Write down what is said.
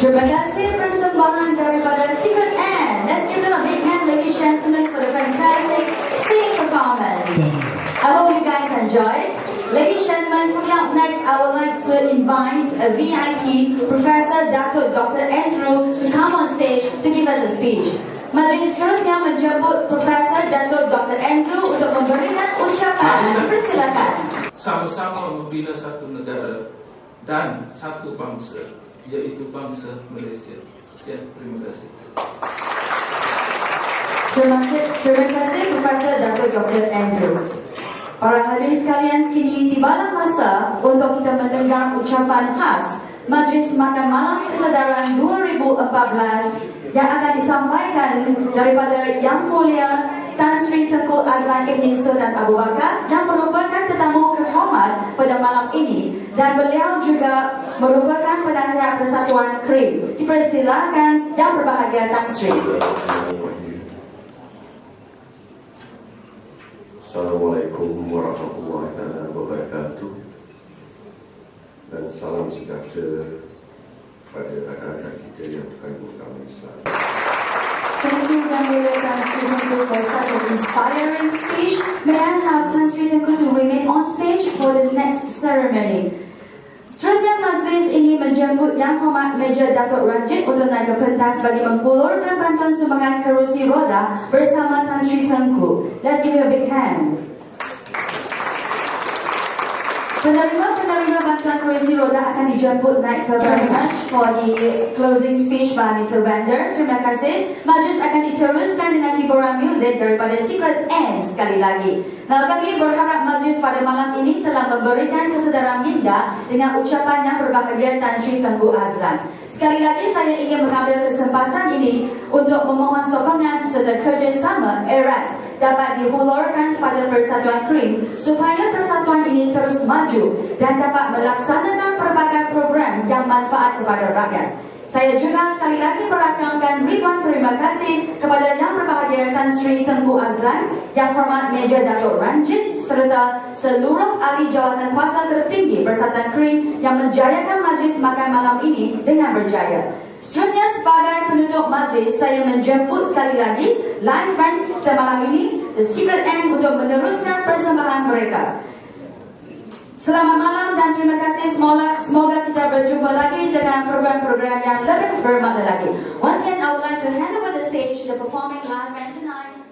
Terima kasih persembahan daripada Secret N. Let's give them a big hand, ladies and gentlemen, for the fantastic singing performance. I hope you guys enjoyed. Ladies and gentlemen, coming up next, I would like to invite a VIP, Professor Dr. Dr. Andrew, to come on stage to give us a speech. Majlis seterusnya menjemput Profesor Datuk Dr. Andrew untuk memberikan ucapan. Persilakan. sama-sama membina satu negara dan satu bangsa iaitu bangsa Malaysia. Sekian, terima kasih. Terima kasih, terima kasih Profesor Dr. Dr. Andrew. Para hadirin sekalian, kini tibalah masa untuk kita mendengar ucapan khas Majlis Makan Malam Kesedaran 2014 yang akan disampaikan daripada Yang Mulia Tan Sri Tengku Azlan Ibn Sultan Abu Bakar yang merupakan tetamu kehormat pada malam ini dan beliau juga merupakan penasihat Persatuan KRIM. Dipersilakan Yang Berbahagia Tan Sri. Assalamualaikum warahmatullahi wabarakatuh dan salam sejahtera pada rakan-rakan kita yang berkandung agama Islam. Thank you, Yang Mulia Tan Sri Inspiring speech. May I have Tan Sri Tengku to remain on stage for the next ceremony. Seterusnya majlis ini menjemput Yang Hormat Major Datuk Ranjit untuk naik ke pentas bagi menghulurkan bantuan sumbangan kerusi roda bersama Tan Sri Tengku. Let's give you a big hand. Penerima-penerima bantuan kerusi roda akan dijemput naik ke pentas for the closing speech by Mr. Vander. Terima kasih. Majlis akan diteruskan dengan hiburan muzik daripada Secret N sekali lagi. Nah, kami berharap majlis pada malam ini telah memberikan kesedaran minda dengan ucapan yang berbahagia Tan Sri Tengku Azlan. Sekali lagi saya ingin mengambil kesempatan ini untuk memohon sokongan serta kerjasama erat dapat dihulurkan kepada Persatuan KRIM supaya persatuan ini terus maju dan dapat melaksanakan pelbagai program yang manfaat kepada rakyat. Saya juga sekali lagi merakamkan ribuan terima kasih kepada Yang Berbahagia Tan Sri Tengku Azlan, Yang Hormat Major Datuk Ranjit serta seluruh ahli jawatan kuasa tertinggi Persatuan KRIM yang menjayakan majlis makan malam ini dengan berjaya. Seterusnya sebagai penutup majlis, saya menjemput sekali lagi live band malam ini, The Secret End untuk meneruskan persembahan mereka. Selamat malam dan terima kasih semoga, semoga kita berjumpa lagi dengan program-program yang lebih bermakna lagi. Once again, I would like to hand over the stage to the performing live band tonight.